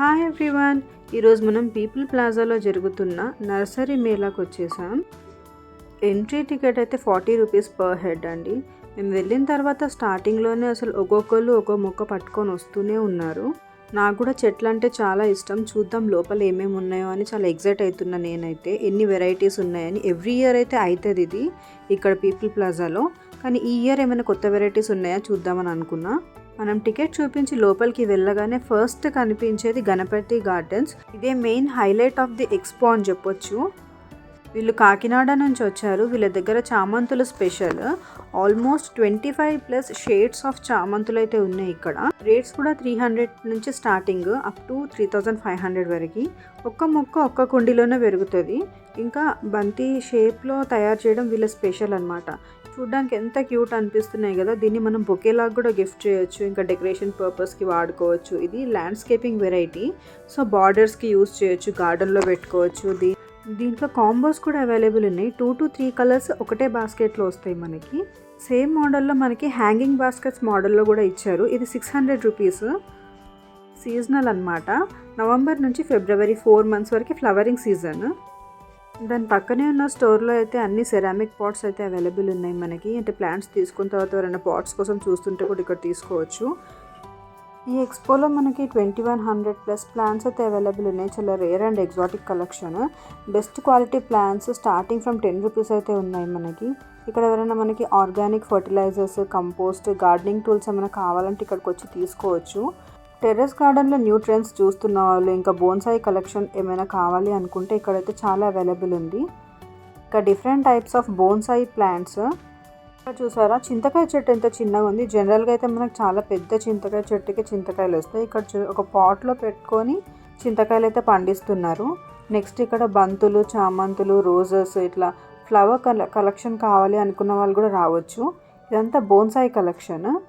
Hi everyone ఈరోజు మనం people ప్లాజాలో జరుగుతున్న నర్సరీ మేళాకు వచ్చేసాం. ఎంట్రీ టికెట్ అయితే ఫార్టీ రూపీస్ పర్ హెడ్ అండి. మేము వెళ్ళిన తర్వాత స్టార్టింగ్లోనే అసలు ఒక్కొక్కరు ఒక్కో మొక్క పట్టుకొని వస్తూనే ఉన్నారు. నాకు కూడా చెట్లు అంటే చాలా ఇష్టం. చూద్దాం లోపల ఏమేమి ఉన్నాయో అని చాలా ఎగ్జైట్ అవుతున్నా నేనైతే. ఎన్ని వెరైటీస్ ఉన్నాయని ఎవ్రీ ఇయర్ అయితే అవుతుంది ఇది ఇక్కడ పీపుల్ ప్లాజాలో కానీ ఈ ఇయర్ ఏమైనా కొత్త వెరైటీస్ ఉన్నాయా చూద్దామని అనుకున్నా. మనం టికెట్ చూపించి లోపలికి వెళ్ళగానే ఫస్ట్ కనిపించేది గణపతి గార్డెన్స్. ఇదే main highlight of the expo అని చెప్పొచ్చు. వీళ్ళు కాకినాడ నుంచి వచ్చారు. వీళ్ళ దగ్గర చామంతులు special. Almost twenty five plus shades of చామంతులు అయితే ఉన్నాయి ఇక్కడ. రేట్స్ కూడా త్రీ హండ్రెడ్ నుంచి starting up to three thousand five hundred వరకు. ఒక్క మొక్క ఒక్క కుండీలోనే పెరుగుతుంది. ఇంకా బంతి షేప్లో తయారు చేయడం వీళ్ళ స్పెషల్ అనమాట చూడ్డానికి ఎంత క్యూట్ అనిపిస్తున్నాయి కదా దీన్ని మనం బొకేలాగా కూడా గిఫ్ట్ చేయొచ్చు ఇంకా డెకరేషన్ పర్పస్కి వాడుకోవచ్చు. ఇది ల్యాండ్స్కేపింగ్ వెరైటీ సో బార్డర్స్కి యూస్ చేయొచ్చు గార్డెన్లో పెట్టుకోవచ్చు. దీ దీంట్లో కాంబోస్ కూడా అవైలబుల్ ఉన్నాయి. టూ టు త్రీ కలర్స్ ఒకటే బాస్కెట్లో వస్తాయి మనకి. సేమ్ మోడల్లో మనకి హ్యాంగింగ్ బాస్కెట్స్ మోడల్లో కూడా ఇచ్చారు. ఇది సిక్స్ హండ్రెడ్ రూపీస్. సీజనల్ అనమాట నవంబర్ నుంచి ఫిబ్రవరి ఫోర్ మంత్స్ వరకు ఫ్లవరింగ్ సీజన్. దాని పక్కనే ఉన్న స్టోర్లో అయితే అన్ని సెరామిక్ పాట్స్ అయితే అవైలబుల్ ఉన్నాయి మనకి. అంటే ప్లాంట్స్ తీసుకున్న తర్వాత ఎవరైనా పాట్స్ కోసం చూస్తుంటే కూడా ఇక్కడ తీసుకోవచ్చు. ఈ ఎక్స్పోలో మనకి twenty one hundred plus plants అయితే అవైలబుల్ ఉన్నాయి. చాలా rare and exotic collection best quality plants starting from ten rupees అయితే ఉన్నాయి మనకి. ఇక్కడ ఎవరైనా మనకి organic fertilisers compost gardening tools ఏమైనా కావాలంటే ఇక్కడికి వచ్చి తీసుకోవచ్చు. టెర్రస్ గార్డెన్లో న్యూ ట్రెండ్స్ చూస్తున్న వాళ్ళు ఇంకా బోన్సాయి కలెక్షన్ ఏమైనా కావాలి అనుకుంటే ఇక్కడైతే చాలా అవైలబుల్ ఉంది. ఇంకా different types of bonsai plants. ఇక్కడ చూసారా? చింతకాయ చెట్టు ఎంత చిన్నగా ఉంది. జనరల్గా అయితే మనకు చాలా పెద్ద చింతకాయ చెట్టుకి చింతకాయలు వస్తాయి. ఇక్కడ చూ- ఒక పాట్లో పెట్టుకొని చింతకాయలు అయితే పండిస్తున్నారు. నెక్స్ట్ ఇక్కడ బంతులు చామంతులు రోజెస్ ఇట్లా ఫ్లవర్ కల కలెక్షన్ కావాలి అనుకున్న వాళ్ళు కూడా రావచ్చు. ఇదంతా bonsai collection.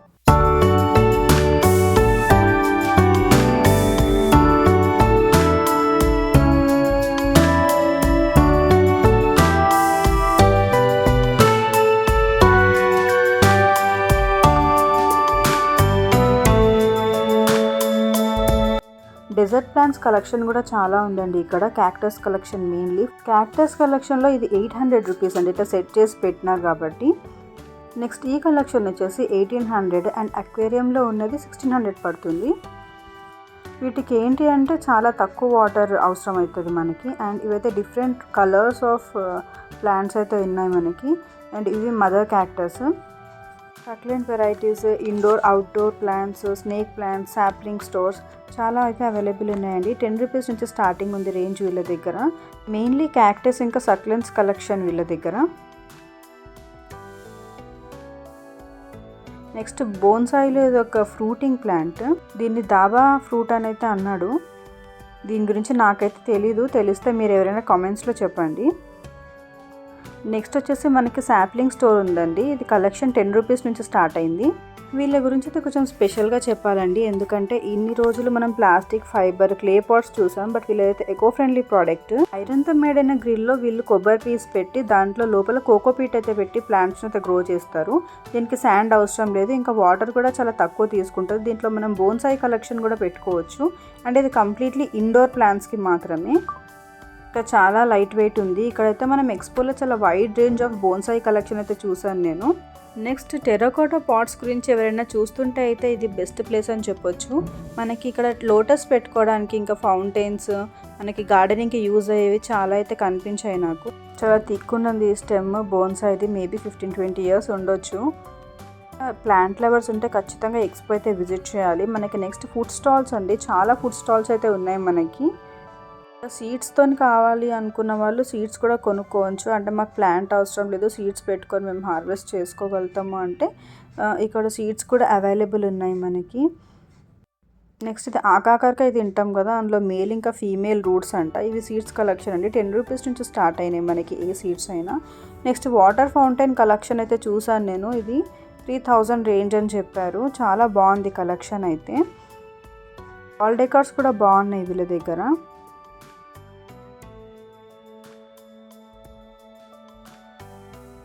Desert plants collection కూడా చాలా ఉందండి. ఇక్కడ క్యాక్టస్ కలెక్షన్ మెయిన్లీ క్యాక్టస్ కలెక్షన్లో ఇది ఎయిట్ హండ్రెడ్ రూపీస్ అండి. ఇట్లా సెట్ చేసి పెట్టినారు కాబట్టి. నెక్స్ట్ ఈ కలెక్షన్ వచ్చేసి ఎయిటీన్ హండ్రెడ్ అండ్ అక్వేరియంలో ఉన్నది సిక్స్టీన్ హండ్రెడ్ పడుతుంది. వీటికి ఏంటి అంటే చాలా తక్కువ వాటర్ అవసరం అవుతుంది మనకి. అండ్ ఇవైతే డిఫరెంట్ కలర్స్ ఆఫ్ ప్లాంట్స్ అయితే ఉన్నాయి మనకి. అండ్ ఇవి mother cactus succulent varieties indoor outdoor plants snake plants sapling stores చాలా అయితే అవైలబుల్ ఉన్నాయండి. టెన్ రూపీస్ నుంచి స్టార్టింగ్ ఉంది రేంజ్ వీళ్ళ దగ్గర. మెయిన్లీ క్యాక్టస్ ఇంకా సక్లెన్స్ కలెక్షన్ వీళ్ళ దగ్గర. నెక్స్ట్ బోన్సాయిలో ఇది ఒక ఫ్రూటింగ్ ప్లాంట్ దీన్ని దాబా ఫ్రూట్ అని అయితే అన్నాడు. దీని గురించి నాకైతే తెలీదు. తెలిస్తే మీరు ఎవరైనా కామెంట్స్లో చెప్పండి. నెక్స్ట్ వచ్చేసి మనకి శాప్లింగ్ స్టోర్ ఉందండి. ఇది కలెక్షన్ టెన్ రూపీస్ నుంచి స్టార్ట్ అయింది. వీళ్ళ గురించి అయితే కొంచెం స్పెషల్గా చెప్పాలండి. ఎందుకంటే ఇన్ని రోజులు మనం ప్లాస్టిక్ ఫైబర్ క్లే పాట్స్ చూసాం. బట్ వీళ్ళైతే ఎకో ఫ్రెండ్లీ ప్రోడక్ట్ ఐరన్తో మేడ్ అయిన గ్రిల్లో వీళ్ళు కొబ్బరి పీస్ పెట్టి దాంట్లో లోపల కోకోపీట్ అయితే పెట్టి ప్లాంట్స్ని అయితే గ్రో చేస్తారు. దీనికి శాండ్ అవసరం లేదు. ఇంకా వాటర్ కూడా చాలా తక్కువ తీసుకుంటుంది. దీంట్లో మనం బోన్సాయి కలెక్షన్ కూడా పెట్టుకోవచ్చు. అంటే ఇది కంప్లీట్లీ ఇండోర్ ప్లాంట్స్కి మాత్రమే. ఇంకా చాలా లైట్ వెయిట్ ఉంది. ఇక్కడైతే మనం ఎక్స్పోలో చాలా wide range of bonsai collection అయితే చూసాను నేను. నెక్స్ట్ టెరకోటా పాట్స్ గురించి ఎవరైనా చూస్తుంటే అయితే ఇది బెస్ట్ ప్లేస్ అని చెప్పొచ్చు. మనకి ఇక్కడ లోటస్ పెట్టుకోవడానికి ఇంకా ఫౌంటైన్స్ మనకి గార్డెనింగ్కి యూజ్ అయ్యేవి చాలా అయితే కనిపించాయి నాకు. చాలా తిక్కున్నది స్టెమ్ ఈ స్టెమ్ బోన్సాయిది. మేబీ ఫిఫ్టీన్ ట్వంటీ ఇయర్స్ ఉండొచ్చు. ప్లాంట్ లవర్స్ ఉంటే ఖచ్చితంగా ఎక్స్పో అయితే విజిట్ చేయాలి. మనకి నెక్స్ట్ ఫుడ్ స్టాల్స్ అండి. చాలా ఫుడ్ స్టాల్స్ అయితే ఉన్నాయి మనకి. సీడ్స్తో కావాలి అనుకున్న వాళ్ళు సీడ్స్ కూడా కొనుక్కోవచ్చు. అంటే మాకు ప్లాంట్ అవసరం లేదు సీడ్స్ పెట్టుకొని మేము హార్వెస్ట్ చేసుకోగలుగుతాము అంటే ఇక్కడ సీడ్స్ కూడా అవైలబుల్ ఉన్నాయి మనకి. నెక్స్ట్ ఇది ఆకాకరకాయ తింటాం కదా అందులో మేల్ ఇంకా ఫీమేల్ రూట్స్ అంట. ఇవి సీడ్స్ కలెక్షన్ అండి. టెన్ రూపీస్ నుంచి స్టార్ట్ అయినాయి మనకి ఏ సీడ్స్ అయినా. నెక్స్ట్ వాటర్ ఫౌంటైన్ కలెక్షన్ అయితే చూసాను నేను. ఇది త్రీ థౌజండ్ రేంజ్ అని చెప్పారు. చాలా బాగుంది కలెక్షన్ అయితే. వాల్ డెకర్స్ కూడా బాగున్నాయి వీళ్ళ దగ్గర.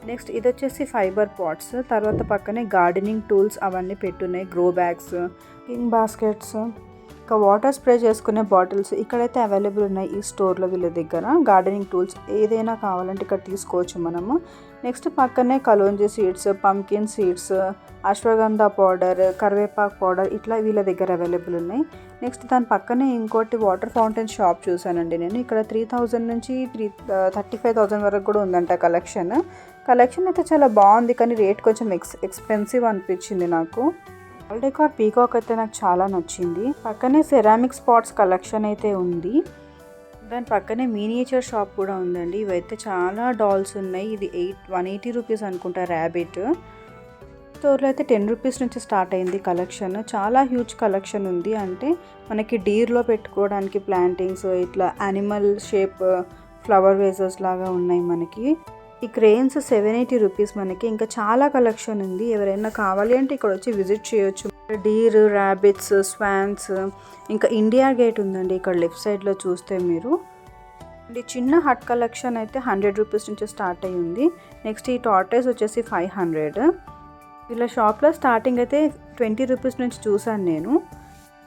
నెక్స్ట్ ఇది వచ్చేసి ఫైబర్ పాట్స్. తర్వాత పక్కనే గార్డెనింగ్ టూల్స్ అవన్నీ పెట్టున్నాయి. Grow bags king baskets. ఇంకా వాటర్ స్ప్రే చేసుకునే బాటిల్స్ ఇక్కడైతే అవైలబుల్ ఉన్నాయి ఈ స్టోర్లో వీళ్ళ దగ్గర. గార్డెనింగ్ టూల్స్ ఏదైనా కావాలంటే ఇక్కడ తీసుకోవచ్చు మనము. నెక్స్ట్ పక్కనే kalonji seeds pumpkin seeds ashwagandha powder కరివేపాకు పౌడర్ ఇట్లా వీళ్ళ దగ్గర అవైలబుల్ ఉన్నాయి. నెక్స్ట్ దాని పక్కనే ఇంకోటి వాటర్ ఫౌంటైన్ షాప్ చూసానండి నేను. ఇక్కడ త్రీ థౌజండ్ నుంచి త్రీ థర్టీ ఫైవ్ థౌజండ్ వరకు కూడా ఉందంట కలెక్షన్. కలెక్షన్ అయితే చాలా బాగుంది కానీ రేట్ కొంచెం ఎక్స్ ఎక్స్పెన్సివ్ అనిపించింది నాకు. డెకార్ పీకాక్ అయితే నాకు చాలా నచ్చింది. పక్కనే సెరామిక్ స్పాట్స్ కలెక్షన్ అయితే ఉంది. దాని పక్కనే మినియేచర్ షాప్ కూడా ఉందండి. ఇవైతే చాలా డాల్స్ ఉన్నాయి. ఇది ఎయిట్ వన్ ఎయిటీ రూపీస్ అనుకుంటా ర్యాబిట్ స్టోర్లో అయితే టెన్ రూపీస్ నుంచి స్టార్ట్ అయింది కలెక్షన్ చాలా హ్యూజ్ కలెక్షన్ ఉంది. అంటే మనకి డీర్లో పెట్టుకోవడానికి ప్లాంటింగ్స్ ఇట్లా యానిమల్ షేప్ ఫ్లవర్ వేజెస్ లాగా ఉన్నాయి మనకి. ఈ క్రేన్స్ సెవెన్ ఎయిటీ రూపీస్ మనకి. ఇంకా చాలా కలెక్షన్ ఉంది. ఎవరైనా కావాలి అంటే ఇక్కడ వచ్చి విజిట్ చేయొచ్చు. Deer rabbits swans. ఇంకా ఇండియా గేట్ ఉందండి ఇక్కడ లెఫ్ట్ సైడ్లో చూస్తే మీరు. అండ్ ఈ చిన్న హట్ కలెక్షన్ అయితే హండ్రెడ్ రూపీస్ నుంచి స్టార్ట్ అయ్యింది నెక్స్ట్ ఈ టార్టైస్ వచ్చేసి ఫైవ్ హండ్రెడ్. ఇలా షాప్లో స్టార్టింగ్ అయితే ట్వంటీ రూపీస్ నుంచి చూసాను నేను.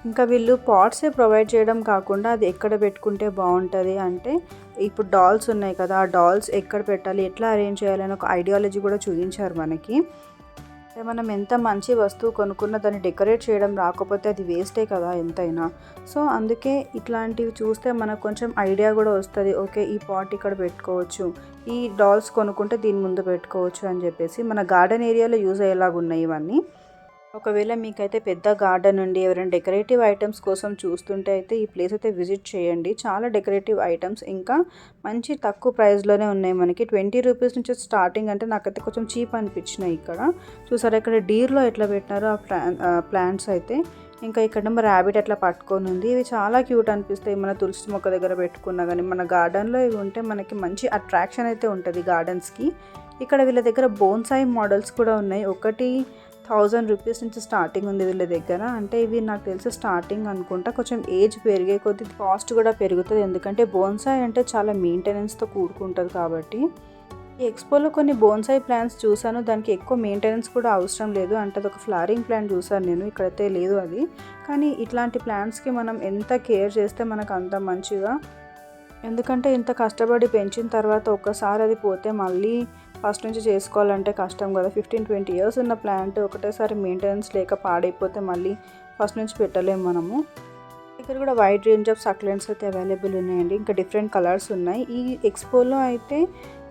ఇంకా వీళ్ళు పాట్సే ప్రొవైడ్ చేయడం కాకుండా అది ఎక్కడ పెట్టుకుంటే బాగుంటుంది అంటే ఇప్పుడు డాల్స్ ఉన్నాయి కదా ఆ డాల్స్ ఎక్కడ పెట్టాలి ఎట్లా అరేంజ్ చేయాలని ఒక ఐడియాలజీ కూడా చూపించారు మనకి. అంటే మనం ఎంత మంచి వస్తువు కొనుక్కున్న దాన్ని డెకరేట్ చేయడం రాకపోతే అది వేస్టే కదా ఎంతైనా. సో అందుకే ఇట్లాంటివి చూస్తే మనకు కొంచెం ఐడియా కూడా వస్తుంది ఓకే ఈ పాట్ ఇక్కడ పెట్టుకోవచ్చు ఈ డాల్స్ కొనుక్కుంటే దీని ముందు పెట్టుకోవచ్చు అని చెప్పేసి మన గార్డెన్ ఏరియాలో యూజ్ అయ్యేలాగా ఉన్నాయి ఇవన్నీ. ఒకవేళ మీకైతే పెద్ద గార్డెన్ ఉండి ఎవరైనా డెకరేటివ్ ఐటమ్స్ కోసం చూస్తుంటే అయితే ఈ ప్లేస్ అయితే విజిట్ చేయండి. చాలా డెకరేటివ్ ఐటమ్స్. ఇంకా మంచి తక్కువ ప్రైస్లోనే ఉన్నాయి మనకి. ట్వంటీ రూపీస్ నుంచి స్టార్టింగ్ అంటే నాకైతే కొంచెం చీప్ అనిపించినాయి ఇక్కడ. చూసారా ఇక్కడ డీర్లో ఎట్లా పెట్టినారో ఆ ప్లా ప్లాంట్స్ అయితే. ఇంకా ఇక్కడ మరి ర్యాబిట్ ఎట్లా పట్టుకొని ఉంది. ఇవి చాలా క్యూట్ అనిపిస్తాయి. మన తులసి మొక్క దగ్గర పెట్టుకున్నా కానీ మన గార్డెన్లో ఇవి ఉంటే మనకి మంచి అట్రాక్షన్ అయితే ఉంటుంది గార్డెన్స్కి. ఇక్కడ వీళ్ళ దగ్గర బోన్సాయి మోడల్స్ కూడా ఉన్నాయి. ఒకటి థౌజండ్ రూపీస్ నుంచి స్టార్టింగ్ ఉంది వీళ్ళ దగ్గర. అంటే ఇవి నాకు తెలిసి స్టార్టింగ్ అనుకుంటా కొంచెం ఏజ్ పెరిగే కొద్ది కాస్ట్ కూడా పెరుగుతుంది. ఎందుకంటే బోన్సాయ్ అంటే చాలా మెయింటెనెన్స్తో కూడుకుంటుంది కాబట్టి. ఈ ఎక్స్పోలో కొన్ని బోన్సాయి ప్లాంట్స్ చూశాను. దానికి ఎక్కువ మెయింటెనెన్స్ కూడా అవసరం లేదు. అంటే అది ఒక ఫ్లారింగ్ ప్లాంట్ చూశాను నేను. ఇక్కడైతే లేదు అది. కానీ ఇట్లాంటి ప్లాంట్స్కి మనం ఎంత కేర్ చేస్తే మనకు అంత మంచిగా. ఎందుకంటే ఇంత కష్టపడి పెంచిన తర్వాత ఒక్కసారి అది పోతే మళ్ళీ ఫస్ట్ నుంచి చేసుకోవాలంటే కష్టం కదా. ఫిఫ్టీన్ ట్వంటీ ఇయర్స్ ఉన్న ప్లాంట్ ఒకటేసారి మెయింటెనెన్స్ లేక పాడైపోతే మళ్ళీ ఫస్ట్ నుంచి పెట్టలేము మనము. ఇక్కడ కూడా వైడ్ రేంజ్ ఆఫ్ సక్లెంట్స్ అయితే అవైలబుల్ ఉన్నాయండి. ఇంకా డిఫరెంట్ కలర్స్ ఉన్నాయి. ఈ ఎక్స్పోలో అయితే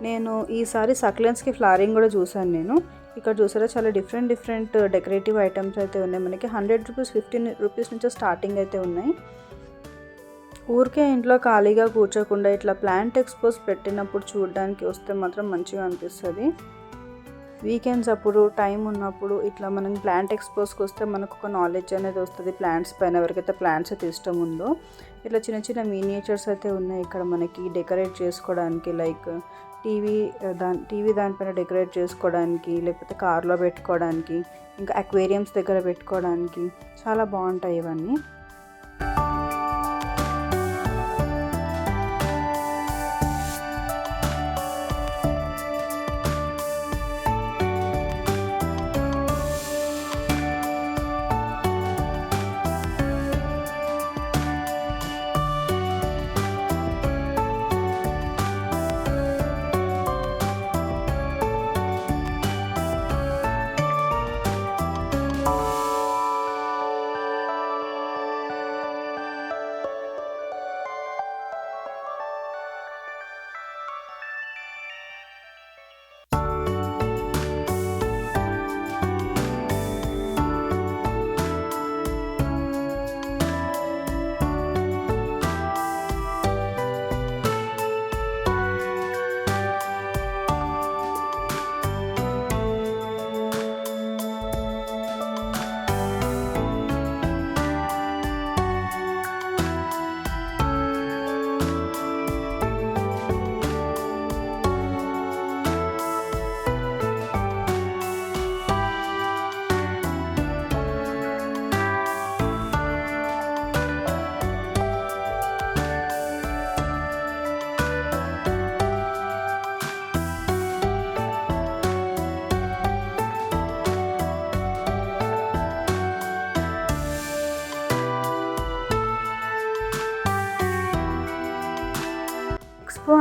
నేను ఈసారి సక్లెంట్స్కి ఫ్లారింగ్ కూడా చూసాను నేను. ఇక్కడ చూసారా చాలా డిఫరెంట్ డిఫరెంట్ డెకరేటివ్ ఐటమ్స్ అయితే ఉన్నాయి. మనకి హండ్రెడ్ రూపీస్ ఫిఫ్టీన్ రూపీస్ నుంచి స్టార్టింగ్ అయితే ఉన్నాయి. ఊరికే ఇంట్లో ఖాళీగా కూర్చోకుండా ఇట్లా ప్లాంట్ ఎక్స్పోజ్ పెట్టినప్పుడు చూడడానికి వస్తే మాత్రం మంచిగా అనిపిస్తుంది. వీకెండ్స్ అప్పుడు టైం ఉన్నప్పుడు ఇట్లా మనం ప్లాంట్ ఎక్స్పోజ్కి వస్తే మనకు ఒక నాలెడ్జ్ అనేది వస్తుంది. ప్లాంట్స్ పైన ఎవరికైతే ప్లాంట్స్ అయితే ఇష్టం ఉందో ఇట్లా చిన్న చిన్న మినియేచర్స్ అయితే ఉన్నాయి ఇక్కడ మనకి డెకరేట్ చేసుకోవడానికి. లైక్ టీవీ దాని టీవీ దానిపైన డెకరేట్ చేసుకోవడానికి లేకపోతే కార్లో పెట్టుకోవడానికి ఇంకా అక్వేరియంస్ దగ్గర పెట్టుకోవడానికి. చాలా బాగుంటాయి ఇవన్నీ.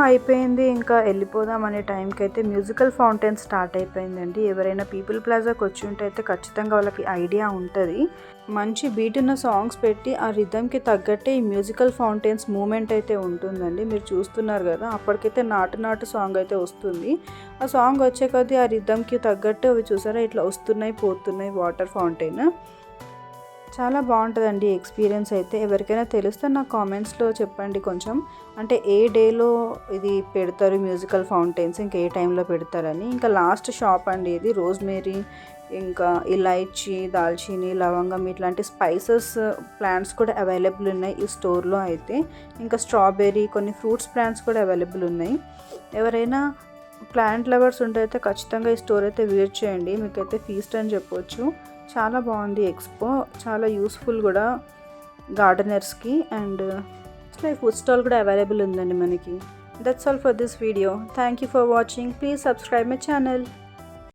అయిపోయింది ఇంకా వెళ్ళిపోదాం అనే టైంకి అయితే మ్యూజికల్ ఫౌంటైన్ స్టార్ట్ అయిపోయిందండి. ఎవరైనా పీపుల్ ప్లాజాకి వచ్చి ఉంటే అయితే ఖచ్చితంగా వాళ్ళకి ఐడియా ఉంటుంది. మంచి బీట్ ఉన్న సాంగ్స్ పెట్టి ఆ రిథమ్కి తగ్గట్టే ఈ మ్యూజికల్ ఫౌంటైన్స్ మూమెంట్ అయితే ఉంటుందండి. మీరు చూస్తున్నారు కదా అప్పటికైతే నాటు నాటు సాంగ్ అయితే వస్తుంది. ఆ సాంగ్ వచ్చే కొద్దీ ఆ రిథమ్కి తగ్గట్టు అవి చూసారా ఇట్లా వస్తున్నాయి పోతున్నాయి వాటర్ ఫౌంటైన్. చాలా బాగుంటుందండి ఎక్స్పీరియన్స్ అయితే. ఎవరికైనా తెలిస్తే నాకు కామెంట్స్లో చెప్పండి కొంచెం. అంటే ఏ డేలో ఇది పెడతారు మ్యూజికల్ ఫౌంటైన్స్? ఇంకా ఏ టైంలో పెడతారని. ఇంకా లాస్ట్ షాప్ అండి ఇది. రోజ్మేరీ ఇంకా ఇలైచి దాల్చిని లవంగం ఇట్లాంటి స్పైసెస్ ప్లాంట్స్ కూడా అవైలబుల్ ఉన్నాయి ఈ స్టోర్లో అయితే. ఇంకా స్ట్రాబెర్రీ కొన్ని ఫ్రూట్స్ ప్లాంట్స్ కూడా అవైలబుల్ ఉన్నాయి. ఎవరైనా ప్లాంట్ లవర్స్ ఉంటే అయితే ఖచ్చితంగా ఈ స్టోర్ అయితే విజిట్ చేయండి. మీకైతే ఫీస్ట్ అని చెప్పొచ్చు. చాలా బాగుంది ఎక్స్పో చాలా యూస్ఫుల్ కూడా గార్డెనర్స్కి అండ్ ఫుడ్ స్టాల్ కూడా అవైలబుల్ ఉందండి మనకి. That's all for this video thank you for watching please subscribe my channel